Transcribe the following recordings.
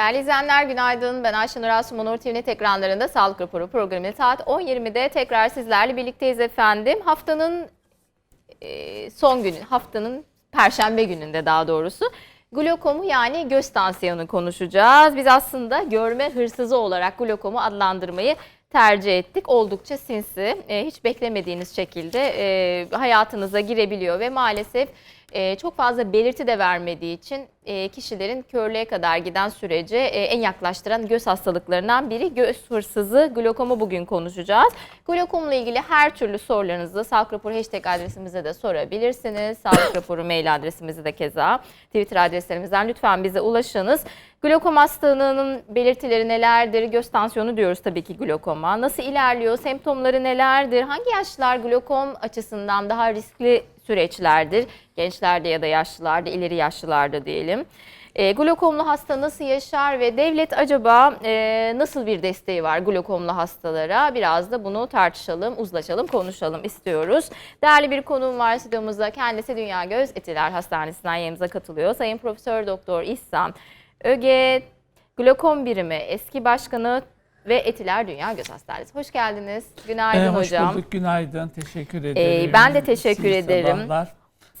Değerli izleyenler günaydın. Ben Ayşenur Asum Onur TV'nin ekranlarında Sağlık Raporu programı saat 10.20'de tekrar sizlerle birlikteyiz efendim. Haftanın e, son günü, haftanın perşembe gününde daha doğrusu glokomu yani göz tansiyonu konuşacağız. Biz aslında görme hırsızı olarak glokomu adlandırmayı tercih ettik. Oldukça sinsi, e, hiç beklemediğiniz şekilde e, hayatınıza girebiliyor ve maalesef e, çok fazla belirti de vermediği için e, kişilerin körlüğe kadar giden sürece e, en yaklaştıran göz hastalıklarından biri göz hırsızı glokomu bugün konuşacağız. Glokomla ilgili her türlü sorularınızı Sağlık Raporu hashtag adresimize de sorabilirsiniz. Sağlık Raporu mail adresimizi de keza Twitter adreslerimizden lütfen bize ulaşınız. Glokom hastalığının belirtileri nelerdir? Göz tansiyonu diyoruz tabii ki glokoma. Nasıl ilerliyor? Semptomları nelerdir? Hangi yaşlılar glokom açısından daha riskli süreçlerdir? Gençlerde ya da yaşlılarda, ileri yaşlılarda diyelim. E, glokomlu hasta nasıl yaşar ve devlet acaba e, nasıl bir desteği var glokomlu hastalara? Biraz da bunu tartışalım, uzlaşalım, konuşalım istiyoruz. Değerli bir konuğum var stüdyomuzda. Kendisi Dünya Göz Etiler Hastanesi'nden yayınımıza katılıyor. Sayın Profesör Doktor İhsan Öge, Glokom Birimi eski başkanı ve Etiler Dünya Göz Hastanesi. Hoş geldiniz. Günaydın Ee, hoş hocam. bulduk, günaydın. Teşekkür ederim. ben de teşekkür İyi ederim. sabahlar.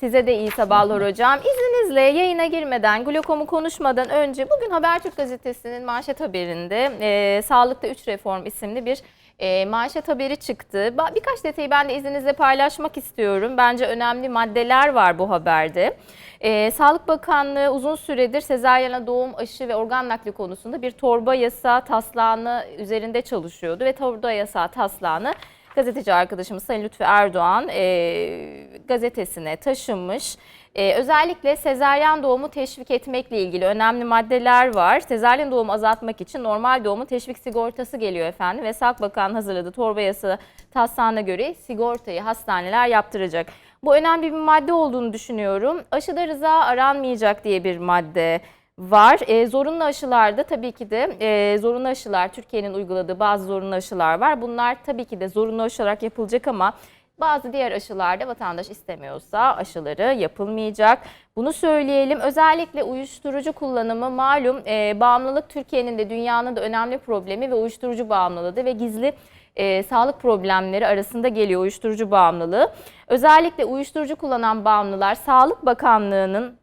Size de iyi sabahlar hocam. İzninizle yayına girmeden, glokomu konuşmadan önce bugün Habertürk Gazetesi'nin manşet haberinde e, Sağlıkta 3 Reform isimli bir e, manşet haberi çıktı. Birkaç detayı ben de izninizle paylaşmak istiyorum. Bence önemli maddeler var bu haberde. E, Sağlık Bakanlığı uzun süredir sezaryana doğum, aşı ve organ nakli konusunda bir torba yasa taslağını üzerinde çalışıyordu ve torba yasa taslağını gazeteci arkadaşımız Sayın Lütfü Erdoğan e, gazetesine taşınmış. E, özellikle sezaryen doğumu teşvik etmekle ilgili önemli maddeler var. Sezaryen doğumu azaltmak için normal doğumu teşvik sigortası geliyor efendim ve Sağlık Bakanı hazırladığı torba yasa taslağına göre sigortayı hastaneler yaptıracak. Bu önemli bir madde olduğunu düşünüyorum. Aşıda rıza aranmayacak diye bir madde var. E, zorunlu aşılarda tabii ki de e, zorunlu aşılar Türkiye'nin uyguladığı bazı zorunlu aşılar var. Bunlar tabii ki de zorunlu aşı olarak yapılacak ama bazı diğer aşılarda vatandaş istemiyorsa aşıları yapılmayacak. Bunu söyleyelim. Özellikle uyuşturucu kullanımı malum e, bağımlılık Türkiye'nin de dünyanın da önemli problemi ve uyuşturucu bağımlılığı ve gizli e, sağlık problemleri arasında geliyor uyuşturucu bağımlılığı. Özellikle uyuşturucu kullanan bağımlılar Sağlık Bakanlığı'nın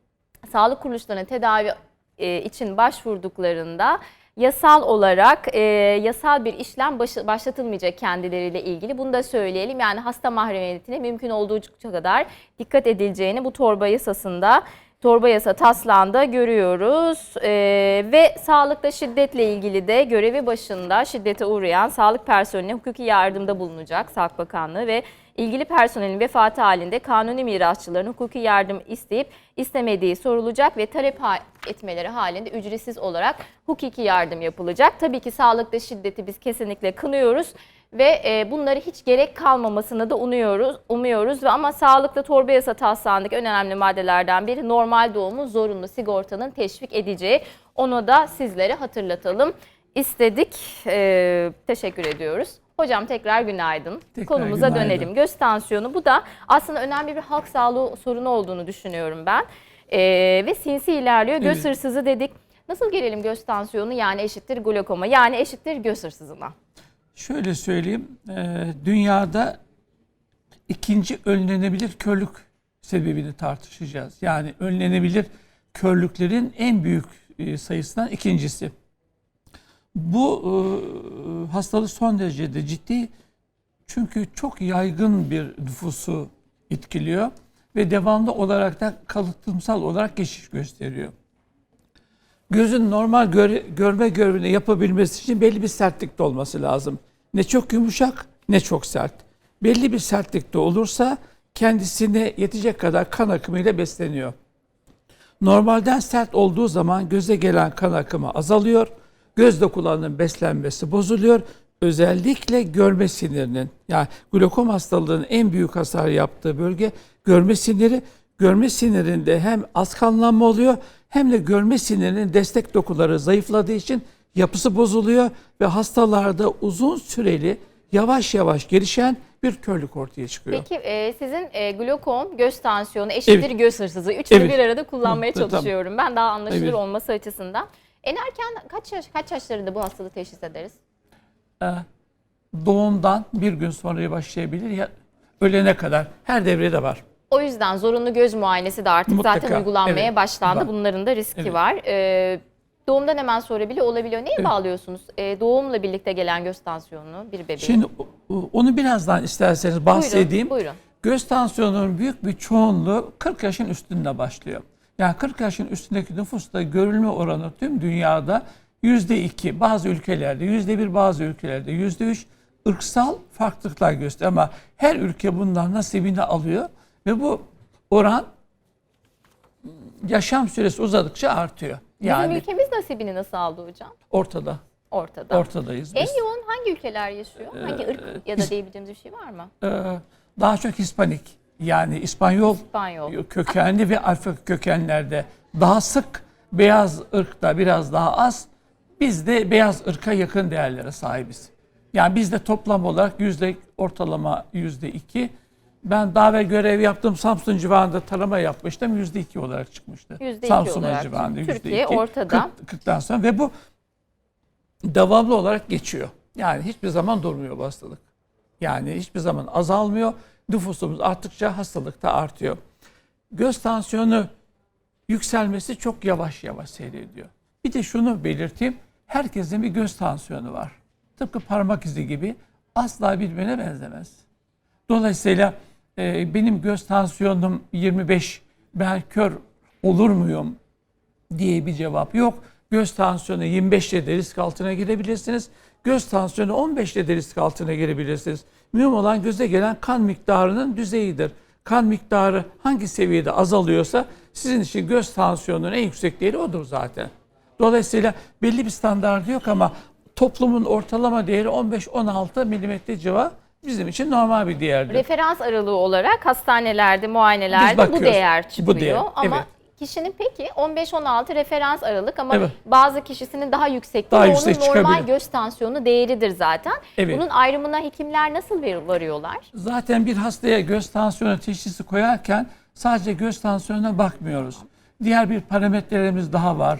sağlık kuruluşlarına tedavi e, için başvurduklarında yasal olarak e, yasal bir işlem başı- başlatılmayacak kendileriyle ilgili. Bunu da söyleyelim. Yani hasta mahremiyetine mümkün olduğu kadar dikkat edileceğini bu torba yasasında torba yasa taslağında görüyoruz. E, ve sağlıkta şiddetle ilgili de görevi başında şiddete uğrayan sağlık personeline hukuki yardımda bulunacak Sağlık Bakanlığı ve ilgili personelin vefatı halinde kanuni mirasçıların hukuki yardım isteyip istemediği sorulacak ve talep etmeleri halinde ücretsiz olarak hukuki yardım yapılacak. Tabii ki sağlıkta şiddeti biz kesinlikle kınıyoruz ve e, bunları hiç gerek kalmamasını da umuyoruz. umuyoruz ve ama sağlıkta torba yasa taslağındaki önemli maddelerden biri normal doğumu zorunlu sigortanın teşvik edeceği. Onu da sizlere hatırlatalım istedik. E, teşekkür ediyoruz. Hocam tekrar günaydın. Tekrar Konumuza günaydın. dönelim. Göz tansiyonu bu da aslında önemli bir halk sağlığı sorunu olduğunu düşünüyorum ben. E, ve sinsi ilerliyor. Göz Evet. hırsızı dedik. Nasıl gelelim göz tansiyonu yani eşittir glokoma yani eşittir göz hırsızına? Şöyle söyleyeyim. e, dünyada ikinci önlenebilir körlük sebebini tartışacağız. Yani önlenebilir körlüklerin en büyük e, sayısından ikincisi. Bu e, hastalık son derecede ciddi çünkü çok yaygın bir nüfusu etkiliyor ve devamlı olarak da kalıtımsal olarak geçiş gösteriyor. Gözün normal göre- görme görevini yapabilmesi için belli bir sertlikte olması lazım. Ne çok yumuşak ne çok sert. Belli bir sertlikte olursa kendisine yetecek kadar kan akımıyla besleniyor. Normalden sert olduğu zaman göze gelen kan akımı azalıyor. Göz dokularının beslenmesi bozuluyor. Özellikle görme sinirinin yani glokom hastalığının en büyük hasar yaptığı bölge görme siniri. Görme sinirinde hem az kanlanma oluyor hem de görme sinirinin destek dokuları zayıfladığı için yapısı bozuluyor ve hastalarda uzun süreli yavaş yavaş gelişen bir körlük ortaya çıkıyor. Peki e, sizin e, glokom, göz tansiyonu, eşittir Evet. göz hırsızı. Üçünü Evet. bir arada kullanmaya Hı, tamam. çalışıyorum ben daha anlaşılır Evet. olması açısından. En erken kaç yaş kaç yaşlarında bu hastalığı teşhis ederiz? Ee, doğumdan bir gün sonra başlayabilir ya ölene kadar her devrede var. O yüzden zorunlu göz muayenesi de artık zaten Mutlaka, uygulanmaya evet, başlandı. var. Bunların da riski Evet. var. Ee, doğumdan hemen sonra bile olabiliyor. Neye Evet. bağlıyorsunuz? Ee, doğumla birlikte gelen göz tansiyonunu bir bebeğin. Şimdi onu birazdan isterseniz bahsedeyim. Buyurun, buyurun. Göz tansiyonunun büyük bir çoğunluğu 40 yaşın üstünde başlıyor. Yani 40 yaşın üstündeki nüfusta görülme oranı tüm dünyada %2, bazı ülkelerde %1, bazı ülkelerde %3 ırksal farklılıklar gösteriyor. Ama her ülke bundan nasibini alıyor ve bu oran yaşam süresi uzadıkça artıyor. Bizim Yani ülkemiz nasibini nasıl aldı hocam? ortada, Ortada. ortadayız biz. En yoğun hangi ülkeler yaşıyor? Hangi ırk ya da diyebileceğimiz bir şey var mı? Ee, daha çok Hispanik yani İspanyol İspanyol. kökenli ve Alfa kökenlerde daha sık, beyaz ırkta biraz daha az. Biz de beyaz ırka yakın değerlere sahibiz. Yani bizde toplam olarak yüzde ortalama yüzde iki. Ben daha ve görev yaptığım Samsun civarında tarama yapmıştım. Yüzde iki olarak çıkmıştı. Yüzde Samsun olarak civarında yüzde Türkiye iki. ortada. 40 40'tan sonra ve bu devamlı olarak geçiyor. Yani hiçbir zaman durmuyor bu hastalık. Yani hiçbir zaman azalmıyor. Nüfusumuz arttıkça hastalık da artıyor. Göz tansiyonu yükselmesi çok yavaş yavaş seyrediyor. Bir de şunu belirteyim. Herkesin bir göz tansiyonu var. Tıpkı parmak izi gibi asla birbirine benzemez. Dolayısıyla e, benim göz tansiyonum 25, ben kör olur muyum diye bir cevap yok. Göz tansiyonu 25 ile de risk altına girebilirsiniz. Göz tansiyonu 15 ile de risk altına girebilirsiniz. Mühim olan göze gelen kan miktarının düzeyidir. Kan miktarı hangi seviyede azalıyorsa sizin için göz tansiyonunun en yüksek değeri odur zaten. Dolayısıyla belli bir standartı yok ama toplumun ortalama değeri 15-16 milimetre civa bizim için normal bir değerdir. Referans aralığı olarak hastanelerde, muayenelerde bu değer Bu çıkıyor. değer, Ama evet. Kişinin peki 15-16 referans aralık ama Evet. bazı kişisinin daha yüksek. Daha yüksek onun normal çıkabilir. göz tansiyonu değeridir zaten. Evet. Bunun ayrımına hekimler nasıl varıyorlar? Zaten bir hastaya göz tansiyonu teşhisi koyarken sadece göz tansiyonuna bakmıyoruz. Diğer bir parametrelerimiz daha var.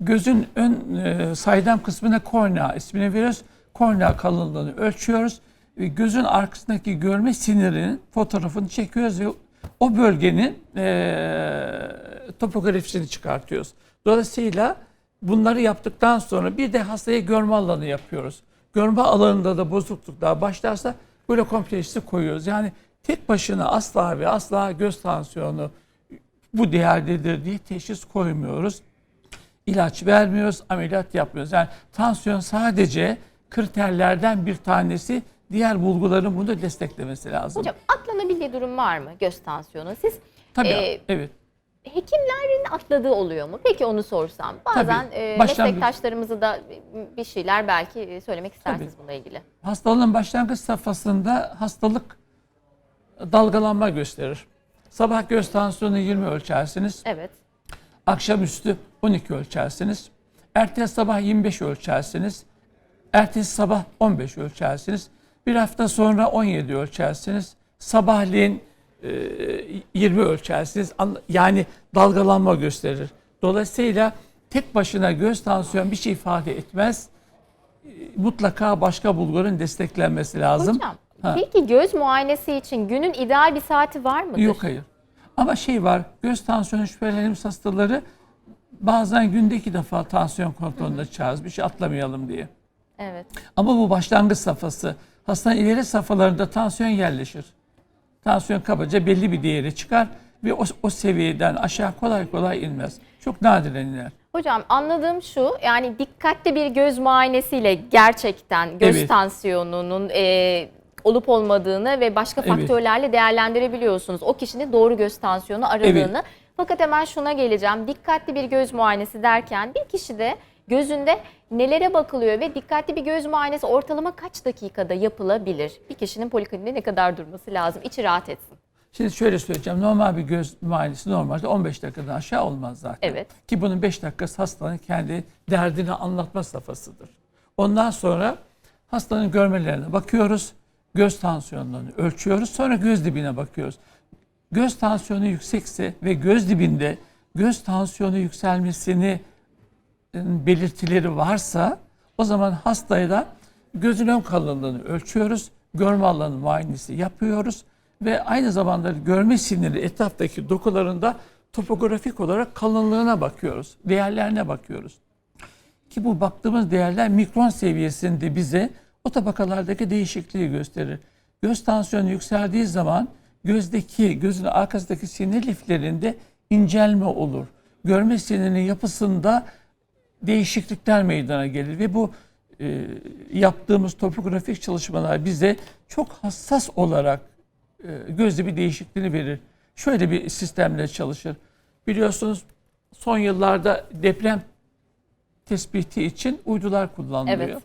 Gözün ön e, saydam kısmına kornea ismini veriyoruz. Kornea kalınlığını ölçüyoruz. E, gözün arkasındaki görme sinirinin fotoğrafını çekiyoruz ve o bölgenin e, topografisini çıkartıyoruz. Dolayısıyla bunları yaptıktan sonra bir de hastaya görme alanı yapıyoruz. Görme alanında da bozukluklar başlarsa glokom teşhisi koyuyoruz. Yani tek başına asla ve asla göz tansiyonu bu değerdedir diye teşhis koymuyoruz. İlaç vermiyoruz, ameliyat yapmıyoruz. Yani tansiyon sadece kriterlerden bir tanesi. Diğer bulguların bunu desteklemesi lazım. Hocam atlanabildiği durum var mı göz tansiyonu? Siz Tabii, e, evet. hekimlerin atladığı oluyor mu? Peki onu sorsam. Bazen Tabii, e, başlangıç- meslektaşlarımızı da bir şeyler belki söylemek istersiniz bununla ilgili. Hastalığın başlangıç safhasında hastalık dalgalanma gösterir. Sabah göz tansiyonu 20 ölçersiniz. Evet. Akşamüstü 12 ölçersiniz. Ertesi sabah 25 ölçersiniz. Ertesi sabah 15 ölçersiniz. Bir hafta sonra 17 ölçersiniz. Sabahleyin e, 20 ölçersiniz. An- Yani dalgalanma gösterir. Dolayısıyla tek başına göz tansiyon bir şey ifade etmez. E, Mutlaka başka bulguların desteklenmesi lazım. Hocam Ha. peki göz muayenesi için günün ideal bir saati var mıdır? Yok hayır. Ama şey var, göz tansiyonu şüphelenimiz hastaları bazen günde iki defa tansiyon kontrolünde çağırırız. Bir şey atlamayalım diye. Evet. Ama bu başlangıç safhası. Hastanın ileri safhalarında tansiyon yerleşir. Tansiyon kabaca belli bir değeri çıkar ve o, o seviyeden aşağı kolay kolay inmez. Çok nadiren iner. Hocam anladığım şu yani dikkatli bir göz muayenesiyle gerçekten göz Evet. tansiyonunun e, olup olmadığını ve başka Evet. faktörlerle değerlendirebiliyorsunuz. O kişinin doğru göz tansiyonu aradığını. Fakat hemen şuna geleceğim. Dikkatli bir göz muayenesi derken bir kişide gözünde nelere bakılıyor ve dikkatli bir göz muayenesi ortalama kaç dakikada yapılabilir? Bir kişinin polikliniğinde ne kadar durması lazım? İçi rahat etsin. Şimdi şöyle söyleyeceğim. Normal bir göz muayenesi normalde 15 dakikadan aşağı olmaz zaten. Evet. Ki bunun 5 dakikası hastanın kendi derdini anlatma safhasıdır. Ondan sonra hastanın görmelerine bakıyoruz. Göz tansiyonlarını ölçüyoruz. Sonra göz dibine bakıyoruz. Göz tansiyonu yüksekse ve göz dibinde göz tansiyonu yükselmesini belirtileri varsa o zaman hastaya da gözün ön kalınlığını ölçüyoruz. Görme alanı muayenesi yapıyoruz ve aynı zamanda görme siniri etraftaki dokularında topografik olarak kalınlığına bakıyoruz. Değerlerine bakıyoruz. Ki bu baktığımız değerler mikron seviyesinde bize o tabakalardaki değişikliği gösterir. Göz tansiyonu yükseldiği zaman gözdeki, gözün arkasındaki sinir liflerinde incelme olur. Görme sinirinin yapısında değişiklikler meydana gelir ve bu e, yaptığımız topografik çalışmalar bize çok hassas olarak e, gözde bir değişikliğini verir. Şöyle bir sistemle çalışır. Biliyorsunuz son yıllarda deprem tespiti için uydular kullanılıyor. Evet.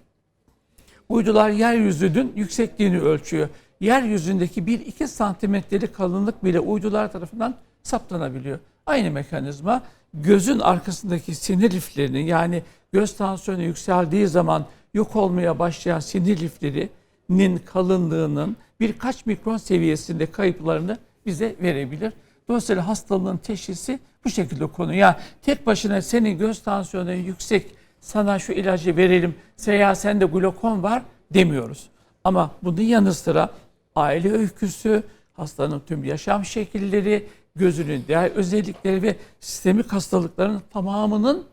Uydular yeryüzünün yüksekliğini ölçüyor. Yeryüzündeki 1-2 santimetrelik kalınlık bile uydular tarafından saptanabiliyor. Aynı mekanizma gözün arkasındaki sinir liflerinin yani göz tansiyonu yükseldiği zaman yok olmaya başlayan sinir liflerinin kalınlığının birkaç mikron seviyesinde kayıplarını bize verebilir. Dolayısıyla hastalığın teşhisi bu şekilde konu. Yani tek başına senin göz tansiyonun yüksek sana şu ilacı verelim veya sende glokom var demiyoruz. Ama bunun yanı sıra aile öyküsü, hastanın tüm yaşam şekilleri, gözünün diğer özellikleri ve sistemik hastalıkların tamamının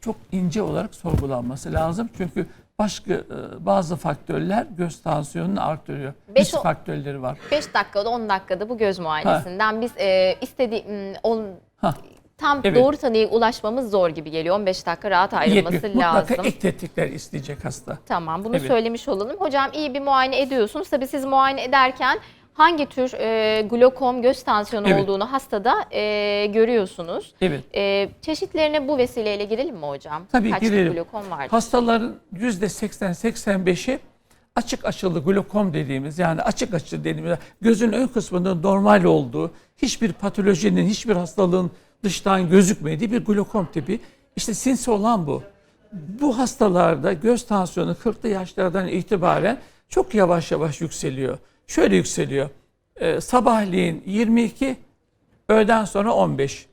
çok ince olarak sorgulanması lazım. Çünkü başka e, bazı faktörler göz tansiyonunu artırıyor. Beş Risk faktörleri var. 5 dakikada 10 dakikada bu göz muayenesinden biz e, istediği on, Ha. tam Evet. doğru tanıya ulaşmamız zor gibi geliyor. 15 dakika rahat ayrılması Yetmiyor. Mutlaka lazım. ek tetkikler isteyecek hasta. Tamam bunu Evet. söylemiş olalım. Hocam iyi bir muayene ediyorsunuz. Tabii siz muayene ederken hangi tür e, glokom göz tansiyonu Evet. olduğunu hastada e, görüyorsunuz. Evet. E, çeşitlerine bu vesileyle girelim mi hocam? Tabii Kaç girelim. glokom vardır? Hastaların %80-85'i açık açılı glokom dediğimiz yani açık açı dediğimiz gözün ön kısmının normal olduğu, hiçbir patolojinin, hiçbir hastalığın dıştan gözükmediği bir glokom tipi. İşte sinsi olan bu. Bu hastalarda göz tansiyonu 40'lı yaşlardan itibaren çok yavaş yavaş yükseliyor. Şöyle yükseliyor. Ee, sabahleyin 22, öğleden sonra 15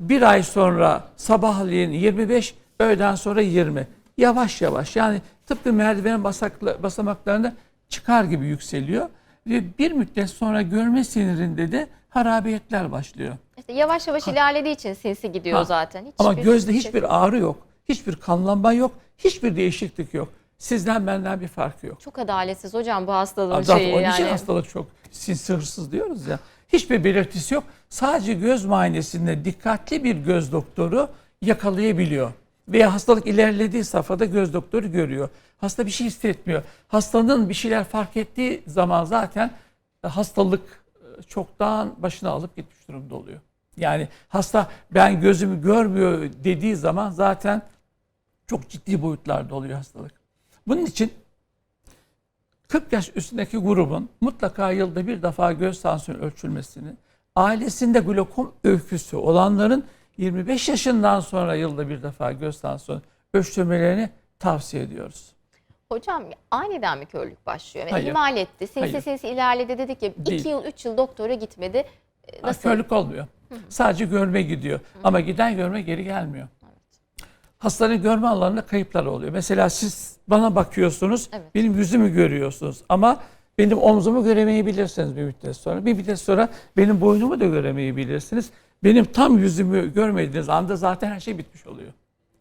bir ay sonra sabahleyin 25, öğleden sonra 20. Yavaş yavaş yani tıpkı merdiven basakla, basamaklarında çıkar gibi yükseliyor. Ve bir müddet sonra görme sinirinde de harabiyetler başlıyor. İşte yavaş yavaş ilerlediği için sinsi gidiyor Ha. zaten. Hiçbir Ama gözde şey- hiçbir ağrı yok, hiçbir kanlanma yok, hiçbir değişiklik yok. Sizden benden bir farkı yok. Çok adaletsiz hocam bu hastalığın Zaten şeyi onun için yani. hastalık çok sinsi hırsız diyoruz ya. Hiçbir belirtisi yok. Sadece göz muayenesinde dikkatli bir göz doktoru yakalayabiliyor. Veya hastalık ilerlediği safhada göz doktoru görüyor. Hasta bir şey hissetmiyor. Hastanın bir şeyler fark ettiği zaman zaten hastalık e, çoktan başına alıp gitmiş durumda oluyor. Yani hasta ben gözümü görmüyor dediği zaman zaten çok ciddi boyutlarda oluyor hastalık. Bunun için 40 yaş üstündeki grubun mutlaka yılda bir defa göz tansiyonu ölçülmesini, ailesinde glokom öyküsü olanların 25 yaşından sonra yılda bir defa göz tansiyonu ölçtürmelerini tavsiye ediyoruz. Hocam aniden mi körlük başlıyor? Yani Hayır. ihmal etti. Sinsi Hayır. sinsi ilerledi dedik ya. Değil. 2 yıl 3 yıl doktora gitmedi. Ha, Nasıl? Körlük olmuyor. Sadece görme gidiyor. Ama giden görme geri gelmiyor. Hastanın görme alanında kayıplar oluyor. Mesela siz bana bakıyorsunuz, Evet. benim yüzümü görüyorsunuz ama benim omzumu göremeyebilirsiniz bir müddet sonra. Bir müddet sonra benim boynumu da göremeyebilirsiniz. Benim tam yüzümü görmediğiniz anda zaten her şey bitmiş oluyor.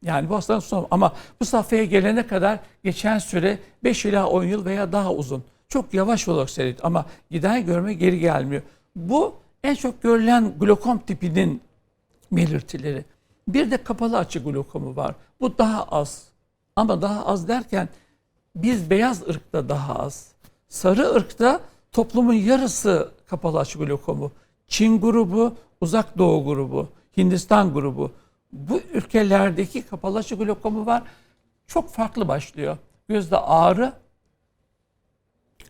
Yani bu hastanın son ama bu safhaya gelene kadar geçen süre 5 ila 10 yıl veya daha uzun. Çok yavaş olarak seyret ama giden görme geri gelmiyor. Bu en çok görülen glokom tipinin belirtileri. Bir de kapalı açı glokomu var. Bu daha az. Ama daha az derken biz beyaz ırkta daha az. Sarı ırkta toplumun yarısı kapalı açı glokomu. Çin grubu, Uzak Doğu grubu, Hindistan grubu. Bu ülkelerdeki kapalı açı glokomu var. Çok farklı başlıyor. Gözde ağrı,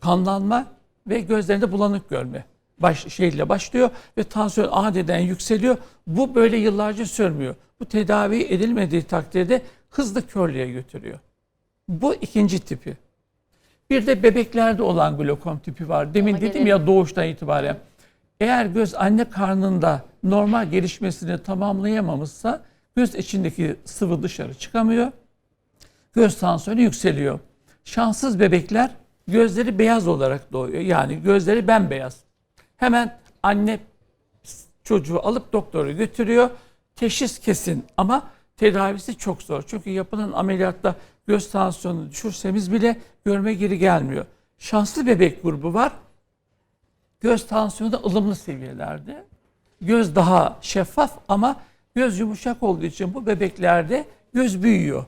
kanlanma ve gözlerinde bulanık görme baş, şeyle başlıyor ve tansiyon aniden yükseliyor. Bu böyle yıllarca sürmüyor. Bu tedavi edilmediği takdirde hızlı körlüğe götürüyor. Bu ikinci tipi. Bir de bebeklerde olan glokom tipi var. Demin Ona dedim gelelim. ya doğuştan itibaren. Eğer göz anne karnında normal gelişmesini tamamlayamamışsa Göz içindeki sıvı dışarı çıkamıyor. Göz tansiyonu yükseliyor. Şanssız bebekler gözleri beyaz olarak doğuyor. Yani gözleri bembeyaz. Hemen anne çocuğu alıp doktora götürüyor. Teşhis kesin ama tedavisi çok zor. Çünkü yapılan ameliyatta göz tansiyonunu düşürsemiz bile görme geri gelmiyor. Şanslı bebek grubu var. Göz tansiyonu da ılımlı seviyelerde. Göz daha şeffaf ama göz yumuşak olduğu için bu bebeklerde göz büyüyor.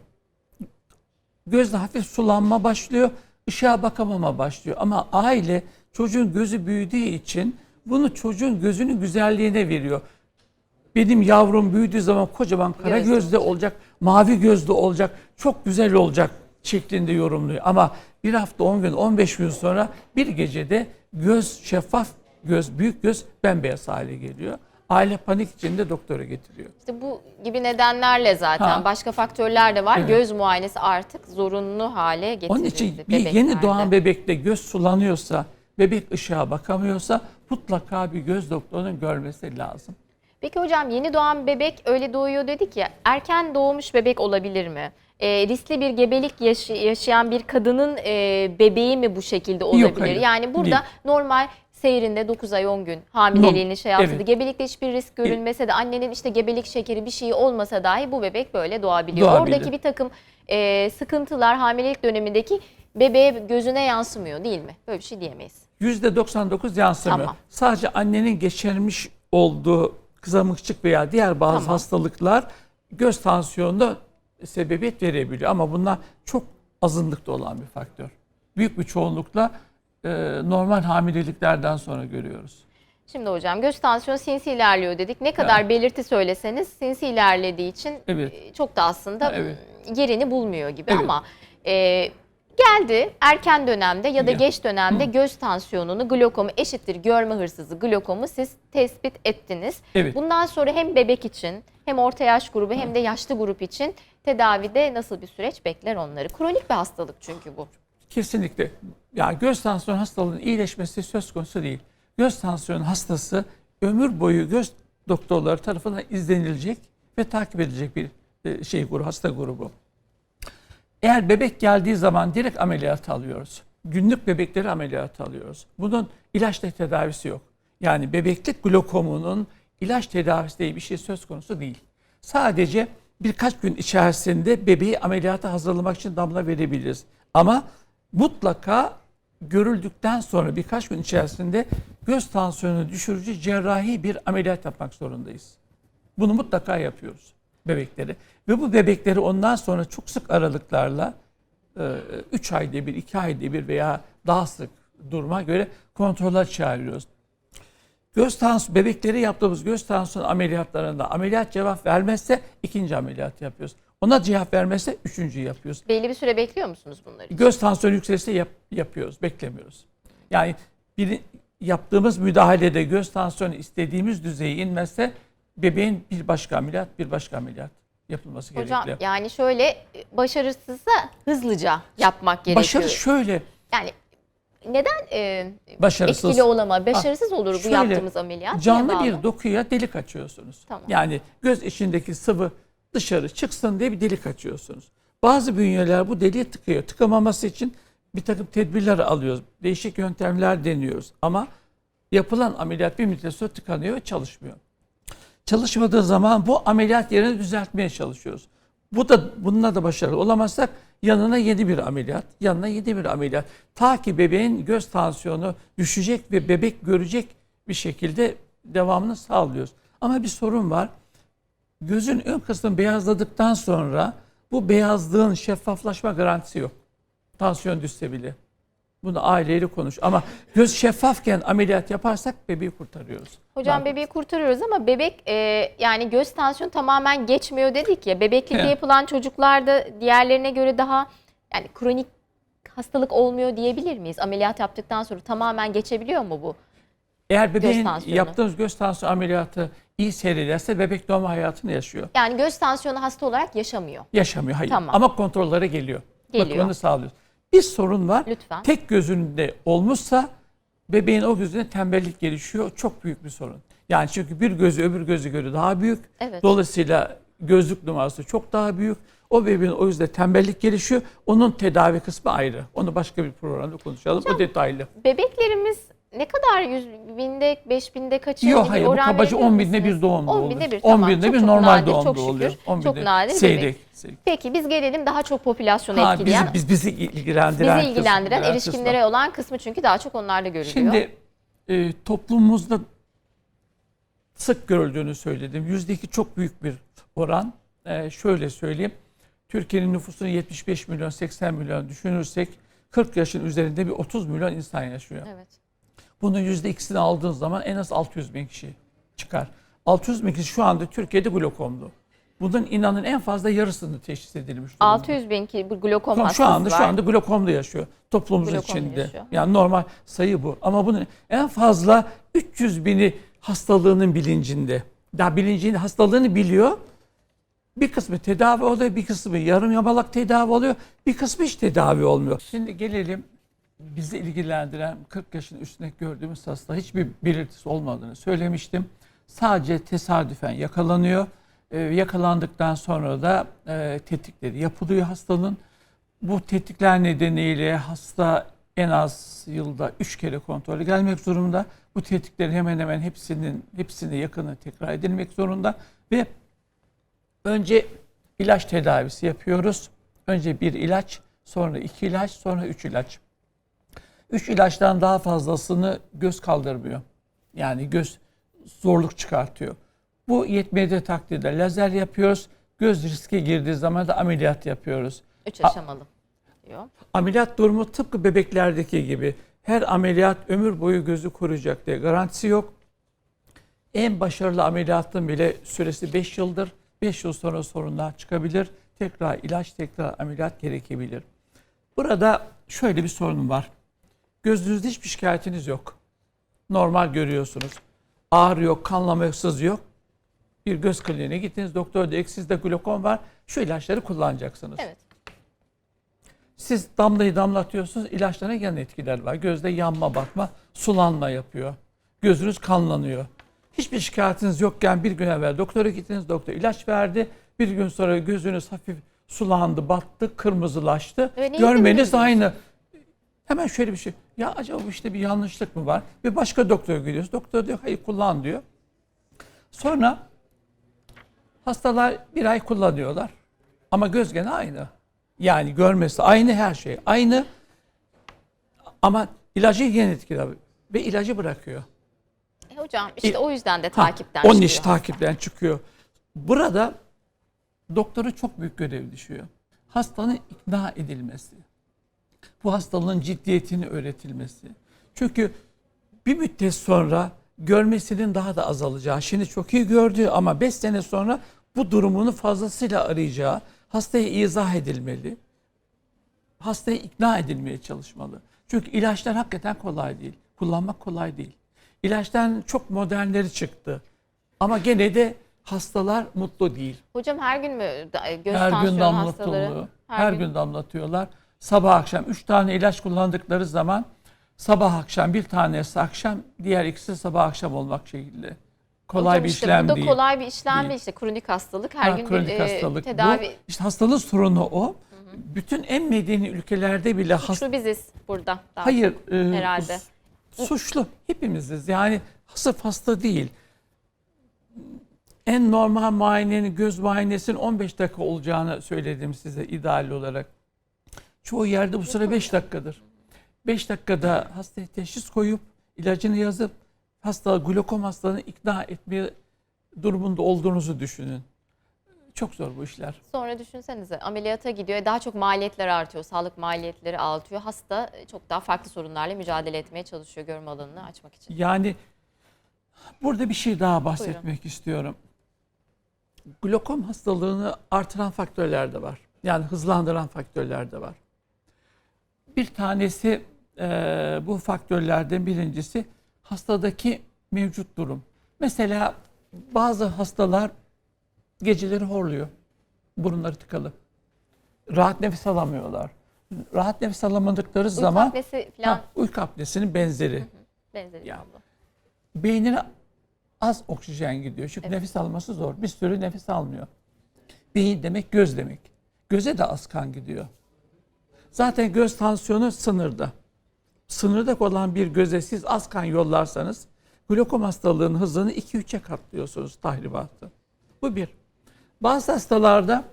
Gözde hafif sulanma başlıyor, ışığa bakamama başlıyor. Ama aile çocuğun gözü büyüdüğü için bunu çocuğun gözünün güzelliğine veriyor. Benim yavrum büyüdüğü zaman kocaman kara Gözlü gözlü olacak, mavi gözlü olacak, çok güzel olacak şeklinde yorumluyor. Ama bir hafta 10 gün, 15 gün sonra bir gecede göz şeffaf göz, büyük göz bembeyaz hale geliyor. Aile panik içinde doktora getiriyor. İşte bu gibi nedenlerle zaten Ha. başka faktörler de var. Evet. Göz muayenesi artık zorunlu hale getirildi. Onun için bir bebeklerde. yeni doğan bebekte göz sulanıyorsa, bebek ışığa bakamıyorsa mutlaka bir göz doktorunun görmesi lazım. Peki hocam yeni doğan bebek öyle doğuyor dedik ya erken doğmuş bebek olabilir mi? Ee, riskli bir gebelik yaşı- yaşayan bir kadının e, bebeği mi bu şekilde olabilir? hayır, yani burada değil. normal seyrinde 9 ay 10 gün hamileliğini şey yaptı. evet. Gebelikte hiçbir risk görülmese de annenin işte gebelik şekeri bir şeyi olmasa dahi bu bebek böyle doğabiliyor. Doğabilir. Oradaki bir takım e, sıkıntılar hamilelik dönemindeki bebeğe gözüne yansımıyor değil mi? Böyle bir şey diyemeyiz. %99 yansımıyor. Tamam. Sadece annenin geçirmiş olduğu kızamıkçık veya diğer bazı Tamam. hastalıklar göz tansiyonuna sebebiyet verebiliyor. Ama bunlar çok azınlıkta olan bir faktör. Büyük bir çoğunlukla e, normal hamileliklerden sonra görüyoruz. Şimdi hocam göz tansiyonu sinsi ilerliyor dedik. Ne kadar belirti söyleseniz sinsi ilerlediği için Evet. e, çok da aslında Evet. yerini bulmuyor gibi Evet. ama e, geldi erken dönemde ya da Ya. geç dönemde göz tansiyonunu glokomu eşittir görme hırsızı glokomu siz tespit ettiniz. Evet. Bundan sonra hem bebek için hem orta yaş grubu hem de yaşlı grup için tedavide nasıl bir süreç bekler onları? Kronik bir hastalık çünkü bu. Kesinlikle. Ya göz tansiyonu hastalığının iyileşmesi söz konusu değil. Göz tansiyonu hastası ömür boyu göz doktorları tarafından izlenilecek ve takip edilecek bir e, şey grubu, hasta grubu. Eğer bebek geldiği zaman direkt ameliyat alıyoruz. Günlük bebekleri ameliyat alıyoruz. Bunun ilaçla tedavisi yok. Yani bebeklik glokomunun ilaç tedavisi diye bir şey söz konusu değil. Sadece birkaç gün içerisinde bebeği ameliyata hazırlamak için damla verebiliriz. Ama mutlaka görüldükten sonra birkaç gün içerisinde göz tansiyonunu düşürücü cerrahi bir ameliyat yapmak zorundayız. Bunu mutlaka yapıyoruz bebekleri. Ve bu bebekleri ondan sonra çok sık aralıklarla 3 ayda bir, 2 ayda bir veya daha sık duruma göre kontroller çağırıyoruz. Göz tansiyonu, bebekleri yaptığımız göz tansiyonu ameliyatlarında ameliyat cevap vermezse ikinci ameliyat yapıyoruz. Ona cevap vermezse üçüncü yapıyoruz. Belli bir süre bekliyor musunuz bunları? Göz tansiyonu yükselirse yap- yapıyoruz, beklemiyoruz. Yani bir yaptığımız müdahalede göz tansiyonu istediğimiz düzeye inmezse bebeğin bir başka ameliyat, bir başka ameliyat yapılması Hocam gerekli. yani şöyle e, başarısızsa hızlıca yapmak gerekiyor. Başarı şöyle, Yani neden e, Başarısız. etkili olama, başarısız olur bu şöyle, yaptığımız ameliyat? Neye canlı bağlı? bir dokuya delik açıyorsunuz. Tamam. Yani göz içindeki sıvı dışarı çıksın diye bir delik açıyorsunuz. Bazı bünyeler bu deliği tıkıyor. Tıkamaması için bir takım tedbirler alıyoruz. Değişik yöntemler deniyoruz. Ama yapılan ameliyat bir müddet sonra tıkanıyor ve çalışmıyor. Çalışmadığı zaman bu ameliyat yerini düzeltmeye çalışıyoruz. Bu da bununla da başarılı olamazsak yanına yeni bir ameliyat, yanına yeni bir ameliyat. Ta ki bebeğin göz tansiyonu düşecek ve bebek görecek bir şekilde devamını sağlıyoruz. Ama bir sorun var. Gözün ön kısmını beyazladıktan sonra bu beyazlığın şeffaflaşma garantisi yok. Tansiyon düşse bile. Bunu aileyle konuş. Ama göz şeffafken ameliyat yaparsak bebeği kurtarıyoruz. Hocam bebeği kurtarıyoruz ama bebek e, yani göz tansiyonu tamamen geçmiyor dedik ya. Bebeklikte Evet. yapılan çocuklarda diğerlerine göre daha yani kronik hastalık olmuyor diyebilir miyiz? Ameliyat yaptıktan sonra tamamen geçebiliyor mu bu? Eğer bebeğin tansiyonu. yaptığımız göz tansiyonu ameliyatı iyi seyrederse bebek normal hayatını yaşıyor. Yani göz tansiyonu hasta olarak yaşamıyor. Yaşamıyor hayır. Tamam. Ama kontrollere geliyor. Geliyor. Bakımını sağlıyoruz. Bir sorun var. Lütfen. Tek gözünde olmuşsa bebeğin o gözüne tembellik gelişiyor. Çok büyük bir sorun. Yani çünkü bir gözü öbür gözü göre daha büyük. Evet. Dolayısıyla gözlük numarası çok daha büyük. O bebeğin o yüzden tembellik gelişiyor. Onun tedavi kısmı ayrı. Onu başka bir programda konuşalım. O detaylı. Bebeklerimiz ne kadar yüz binde, beş binde kaçıyor Yok hayır bu kabaca 10 binde bir doğumda 10 oluyor. binde bir 10 tamam. binde Çok bir çok normal nadir, doğumda çok şükür. oluyor. 10 Çok binde nadir bebek. seyrek. seyrek. Peki biz gelelim daha çok popülasyonu Ha, etkileyen, bizi, biz, bizi ilgilendiren bizi ilgilendiren kısmı, erişkinlere olan kısmı çünkü daha çok onlarla görülüyor. Şimdi e, toplumumuzda sık görüldüğünü söyledim. Yüzde iki çok büyük bir oran. E, şöyle söyleyeyim. Türkiye'nin nüfusunu 75 milyon 80 milyon düşünürsek 40 yaşın üzerinde bir 30 milyon insan yaşıyor. evet. Bunun yüzde ikisini aldığın zaman en az 600 bin kişi çıkar. 600 bin kişi şu anda Türkiye'de glokomlu. Bunun inanın en fazla yarısını teşhis edilmiş durumda. 600 bin ki glokom Tamam, hastası şu anda var. şu anda glokomda yaşıyor toplumumuzun Glokomda içinde. yaşıyor. Yani normal sayı bu. Ama bunun en fazla 300 bini hastalığının bilincinde. Daha bilincini hastalığını biliyor. Bir kısmı tedavi oluyor, bir kısmı yarım yamalak tedavi oluyor, bir kısmı hiç tedavi olmuyor. Şimdi gelelim bizi ilgilendiren 40 yaşın üstüne gördüğümüz hasta hiçbir belirtisi olmadığını söylemiştim. Sadece tesadüfen yakalanıyor. Ee, yakalandıktan sonra da e, tetkikleri yapılıyor hastanın. Bu tetkikler nedeniyle hasta en az yılda 3 kere kontrole gelmek zorunda. Bu tetkiklerin hemen hemen hepsinin hepsine yakını tekrar edilmek zorunda ve önce ilaç tedavisi yapıyoruz. Önce bir ilaç, sonra iki ilaç, sonra üç ilaç. Üç ilaçtan daha fazlasını göz kaldırmıyor. Yani göz zorluk çıkartıyor. Bu yetmediği takdirde lazer yapıyoruz. Göz riske girdiği zaman da ameliyat yapıyoruz. 3 aşamalı diyor. Ameliyat durumu tıpkı bebeklerdeki gibi. Her ameliyat ömür boyu gözü koruyacak diye garantisi yok. En başarılı ameliyatın bile süresi 5 yıldır. 5 yıl sonra sorunlar çıkabilir. Tekrar ilaç, tekrar ameliyat gerekebilir. Burada şöyle bir sorun var. Gözünüzde hiçbir şikayetiniz yok. Normal görüyorsunuz. Ağrı yok, kanlama yok, sızı yok. Bir göz kliniğine gittiniz. Doktor diyor ki sizde glokom var. Şu ilaçları kullanacaksınız. Evet. Siz damlayı damlatıyorsunuz, ilaçların yan etkiler var. Gözde yanma batma, sulanma yapıyor. Gözünüz kanlanıyor. Hiçbir şikayetiniz yokken bir gün evvel doktora gittiniz, doktor ilaç verdi. Bir gün sonra gözünüz hafif sulandı, battı, kırmızılaştı. Görmeniz aynı. Hemen şöyle bir şey. Ya acaba işte bir yanlışlık mı var? Bir başka doktora gidiyoruz. Doktor diyor hayır kullan diyor. Sonra hastalar bir ay kullanıyorlar. Ama göz gene aynı. Yani görmesi aynı her şey. Aynı ama ilacı yan etkiler ve ilacı bırakıyor. E hocam işte İ- o yüzden de Ha, takipten Onun çıkıyor iş hasta. takipten çıkıyor. Burada doktora çok büyük görev düşüyor. Hastanın ikna edilmesi. Bu hastalığın ciddiyetini öğretilmesi. Çünkü bir müddet sonra görmesinin daha da azalacağı, şimdi çok iyi gördüğü ama 5 sene sonra bu durumunu fazlasıyla arayacağı, hastaya izah edilmeli. Hastaya ikna edilmeye çalışmalı. Çünkü ilaçlar hakikaten kolay değil. Kullanmak kolay değil. İlaçların çok modernleri çıktı. Ama gene de hastalar mutlu değil. Hocam her gün mü göz Her gün hastaları? damlatılıyor. Her, gün. damlatıyorlar. Sabah akşam 3 tane ilaç kullandıkları zaman sabah akşam bir tanesi akşam, diğer ikisi sabah akşam olmak şekilde. Kolay Hocam bir işte işlem bu da değil. kolay bir işlem Değil. işte kronik hastalık her Ha, gün kronik bir e, hastalık. tedavi. Bu, işte hastalığın sorunu o. Bütün en medeni ülkelerde bile Suçlu biziz burada. daha Hayır. e, herhalde. su- Suçlu. Hepimiziz. Yani sırf hasta değil. En normal muayenenin göz muayenesinin 15 dakika olacağını söyledim size ideal olarak. Çoğu yerde bu sıra 5 dakikadır. 5 dakikada hastaya teşhis koyup ilacını yazıp hasta glokom hastalığını ikna etmeye durumunda olduğunuzu düşünün. Çok zor bu işler. Sonra düşünsenize ameliyata gidiyor. Daha çok maliyetler artıyor. Sağlık maliyetleri artıyor. Hasta çok daha farklı sorunlarla mücadele etmeye çalışıyor görme alanını açmak için. Yani burada bir şey daha bahsetmek istiyorum. Glokom hastalığını artıran faktörler de var. Yani hızlandıran faktörler de var. Bir tanesi eee, bu faktörlerden birincisi hastadaki mevcut durum. Mesela bazı hastalar geceleri horluyor. Burunları tıkalı. Rahat nefes alamıyorlar. Rahat nefes alamadıkları Uyku zaman apnesi falan ha, uyku apnesinin benzeri. benzeri Ya. beynine az oksijen gidiyor. Çünkü nefes alması zor. Bir sürü nefes almıyor. Beyin demek göz demek. Göze de az kan gidiyor. Zaten göz tansiyonu sınırda. Sınırda olan bir göze siz az kan yollarsanız glokom hastalığının hızını 2-3'e katlıyorsunuz tahribatı. Bu bir. Bazı hastalarda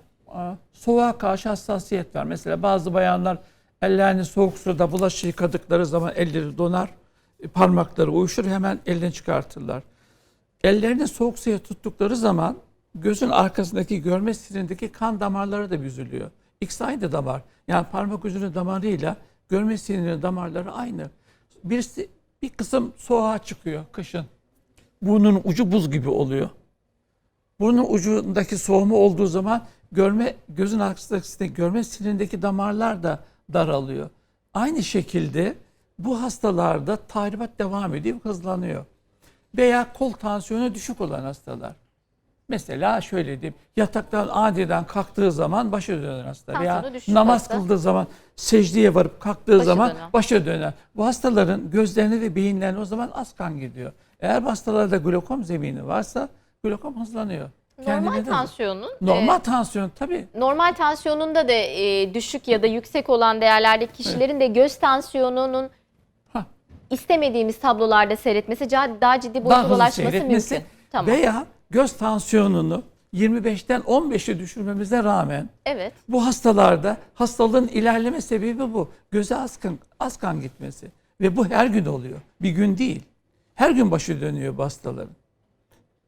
soğuğa karşı hassasiyet var. Mesela bazı bayanlar ellerini soğuk suda bulaşık yıkadıkları zaman elleri donar, e, parmakları uyuşur hemen elini çıkartırlar. Ellerini soğuk suya tuttukları zaman gözün arkasındaki görme sinirindeki kan damarları da büzülüyor. İkisi aynı damar. Yani parmak ucunun damarıyla görme sinirinin damarları aynı. Birisi bir kısım soğuğa çıkıyor kışın. Burnun ucu buz gibi oluyor. Burnun ucundaki soğuma olduğu zaman görme gözün arkasındaki görme sinirindeki damarlar da daralıyor. Aynı şekilde bu hastalarda tahribat devam ediyor, hızlanıyor. Veya kol tansiyonu düşük olan hastalar. Mesela şöyle diyeyim, yataktan aniden kalktığı zaman başı döner hasta. Veya Tansiyonu düşük namaz hasta. kıldığı zaman secdeye varıp kalktığı Başı zaman döner. başa döner. Bu hastaların gözlerine ve beyinlerine o zaman az kan gidiyor. Eğer bu hastalarda glokom zemini varsa glokom hızlanıyor. Normal Kendine de- tansiyonun Normal e, tansiyon tabii. normal tansiyonunda da e, düşük ya da yüksek olan değerlerdeki kişilerin de göz tansiyonunun Ha. istemediğimiz tablolarda seyretmesi ca- daha ciddi boyuta hızlı ulaşması seyretmesi mümkün. Tamam. veya göz tansiyonunu 25'ten 15'e düşürmemize rağmen Evet. bu hastalarda hastalığın ilerleme sebebi bu. Göze az kan, az kan gitmesi. Ve bu her gün oluyor. Bir gün değil. Her gün başı dönüyor bu hastaların.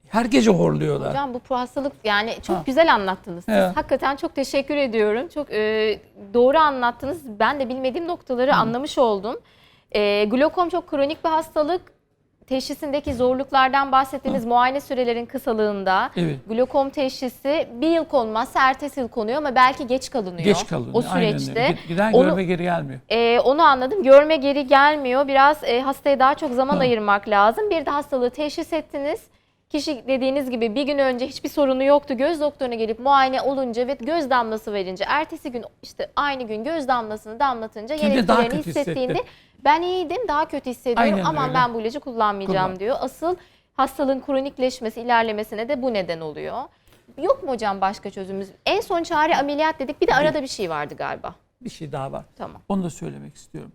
Her gece horluyorlar. Hocam bu hastalık yani çok Ha. güzel anlattınız. Siz Evet. hakikaten çok teşekkür ediyorum. Çok e, doğru anlattınız. Ben de bilmediğim noktaları anlamış oldum. E, glokom çok kronik bir hastalık. Teşhisindeki zorluklardan bahsettiğiniz muayene sürelerin kısalığında. Evet. Glokom teşhisi bir yıl konmazsa ertesi yıl konuyor ama belki geç kalınıyor. Geç kalınıyor. O süreçte. Gid- Giden Onu- görme geri gelmiyor. Ee, onu anladım. Görme geri gelmiyor. Biraz e, hastaya daha çok zaman Hı. ayırmak lazım. Bir de hastalığı teşhis ettiniz. Kişi dediğiniz gibi bir gün önce hiçbir sorunu yoktu. Göz doktoruna gelip muayene olunca ve göz damlası verince ertesi gün işte aynı gün göz damlasını damlatınca yan Şimdi daha etkilerini kötü hissettiğinde hissetti. ben iyiydim daha kötü hissediyorum Aynen aman öyle. ben bu ilacı kullanmayacağım Kullan. diyor. Asıl hastalığın kronikleşmesi, ilerlemesine de bu neden oluyor. Yok mu hocam başka çözümümüz? En son çare ameliyat dedik. Bir de arada bir şey vardı galiba. Bir şey daha var. Tamam. Onu da söylemek istiyorum.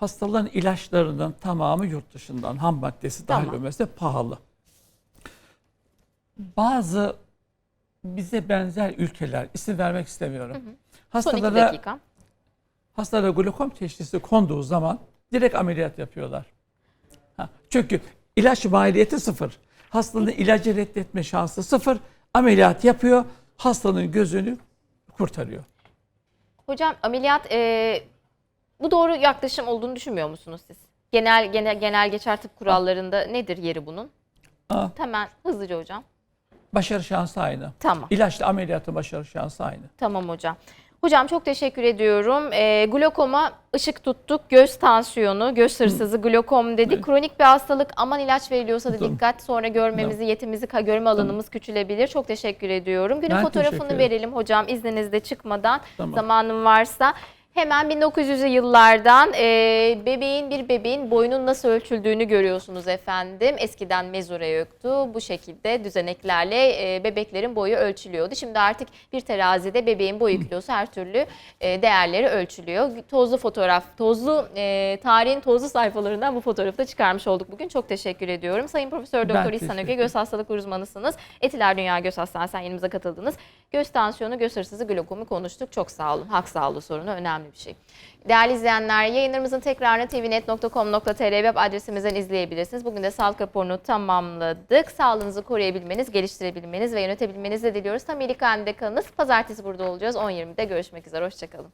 Hastaların ilaçlarının tamamı yurt dışından ham maddesi dahil Tamam. olması pahalı. Bazı bize benzer ülkeler, isim vermek istemiyorum. Son iki Hastalara, hastalara glokom teşhisi konduğu zaman direkt ameliyat yapıyorlar. Ha, çünkü ilaç maliyeti sıfır. Hastanın ilacı reddetme şansı sıfır. Ameliyat yapıyor, hastanın gözünü kurtarıyor. Hocam ameliyat e, bu doğru yaklaşım olduğunu düşünmüyor musunuz siz? Genel genel genel geçer tıp kurallarında nedir yeri bunun? Aa, Hemen hızlıca hocam. Başarı şansı aynı. Tamam. İlaçla ameliyatın başarı şansı aynı. Tamam hocam. Hocam çok teşekkür ediyorum. E, glokoma ışık tuttuk. Göz tansiyonu, göz hırsızı, glokom dedik. Kronik bir hastalık. Aman ilaç veriliyorsa da Tamam. dikkat. Sonra görmemizi, yetimizi, ka- görme alanımız küçülebilir. Çok teşekkür ediyorum. Günün Ben fotoğrafını ederim. verelim hocam izninizde çıkmadan. Tamam. Zamanım varsa. Hemen 1900'lü yıllardan e, bebeğin bir bebeğin boyunun nasıl ölçüldüğünü görüyorsunuz efendim. Eskiden mezure yoktu. Bu şekilde düzeneklerle e, bebeklerin boyu ölçülüyordu. Şimdi artık bir terazide bebeğin boyu kilosu her türlü e, değerleri ölçülüyor. Tozlu fotoğraf, tozlu e, tarihin tozlu sayfalarından bu fotoğrafı da çıkarmış olduk bugün. Çok teşekkür ediyorum. Sayın Profesör Doktor İhsan Öge göz hastalık uzmanısınız. Etiler Dünya Göz Hastanesi'nden yanımıza katıldınız. Göz tansiyonu, göz hırsızı, glokomu konuştuk. Çok sağ olun. Halk sağlığı sorunu önemli bir şey. Değerli izleyenler yayınlarımızın tekrarını tvnet.com.tr web adresimizden izleyebilirsiniz. Bugün de sağlık raporunu tamamladık. Sağlığınızı koruyabilmeniz, geliştirebilmeniz ve yönetebilmenizi de diliyoruz. Tam iyilik halinde kalınız. Pazartesi burada olacağız. 10.20'de görüşmek üzere. Hoşçakalın.